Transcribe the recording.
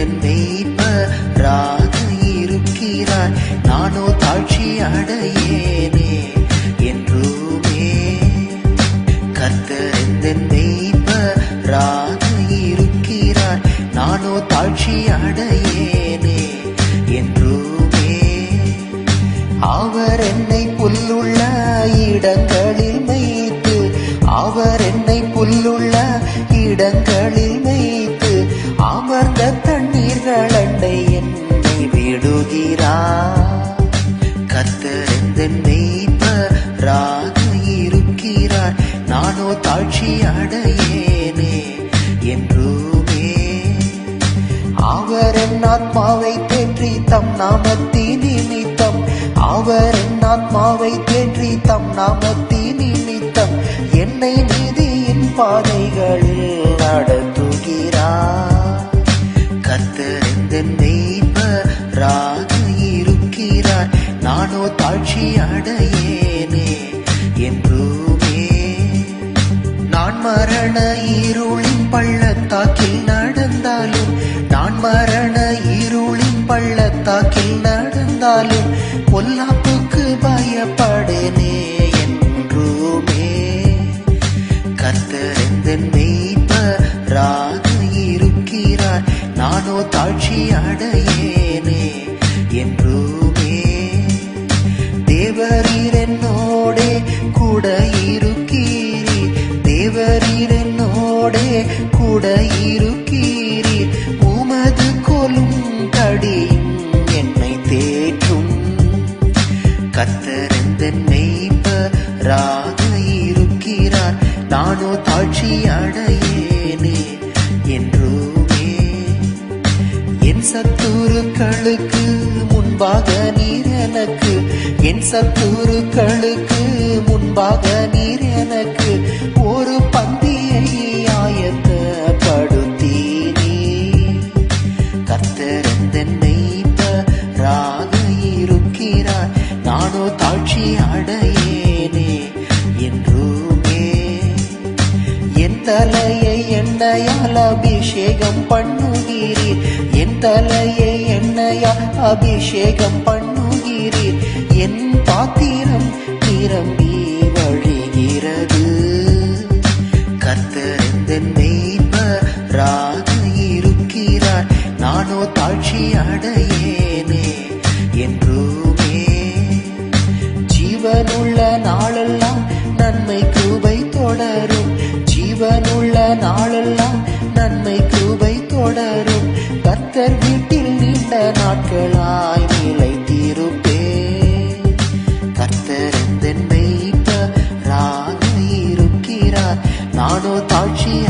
என் மெய்ப்பர் ராக இருக்கிறாய். நானோ தாழ்ச்சி அடையேனே என்றுமே. கத்தர் எந்த மெய்ப்பர் ராக இருக்கிறாய். நானோ தாழ்ச்சி அடையேனே என்றுமே. அவர் என்னை புல்லுள்ள இடங்களில் வைத்து அவர் என்னை விடுகிறார் கத்தரெந்தன் மெய்ப்பராக இருக்கிறார்? நானோ தாழ்ச்சி அடையேனே என்றுமே. அவர் என் ஆத்மாவை தேற்றி தம் நாமத்தி நிமித்தம். அவர் என் ஆத்மாவை தேற்றி தம் நாமத்தி நிமித்தம். என்னை நீதியின் பாதை நானோ அடையேனே என்றுமே. நான் மரண இருளின் பள்ளத்தாக்கில் நடந்தாலும் நான் மரண இருளின் பள்ளத்தாக்கில் நடந்தாலும் பொல்லாப்புக்கு பயப்படேனே என்றுமே. கர்த்தரெந்தன் மெய்ப்பராக இருக்கிறார் நானோ தாழ்ச்சி அடையேனே என்றுமே. தேவரீர் கூட இருக்கீரீர் தேவரீர் கூட இருக்கீரீர் உமது கொலும் கடியும் என்னை தேற்றும். கத்தரெந்தன் மெய்ப்பராக இருக்கிறார். நானோ தாழ்ச்சி அடையேனே. சத்துருக்களுக்கு முன்பாக நீர் எனக்கு. என் சத்துருக்களுக்கு முன்பாக நீர் எனக்கு. ஒரு பந்தியை ஆயத்தப்படுத்தீனே. கர்த்தரெந்தன் ராக இருக்கிறார்? நானோ தாழ்ச்சி அடையேனே என்றுமே. என் தலையை எண்ணெயால் அபிஷேகம் பண்ணுகிறீர். தலையை என்னையா அபிஷேகம் பண்ணுகிறீர். என் பாத்திரம் நிரம்பி வழிகிறது. கர்த்தரெந்தன் மெய்ப்பராக இருக்கிறார். நானோ தாழ்ச்சி அடையேனே என்றுமே. ஜீவனுள்ள நாளெல்லாம் நன்மை கிருபை தொடரும். ஜீவனுள்ள நாளெல்லாம் நன்மை கிருபை தொடரும். கர்த்தர் வீட்டில் நீண்ட நாட்களாய் நிலைத்திருப்பே. கர்த்தர் எந்தன் மெய்ப்பராக இருக்கிறார். நானோ தாழ்ச்சி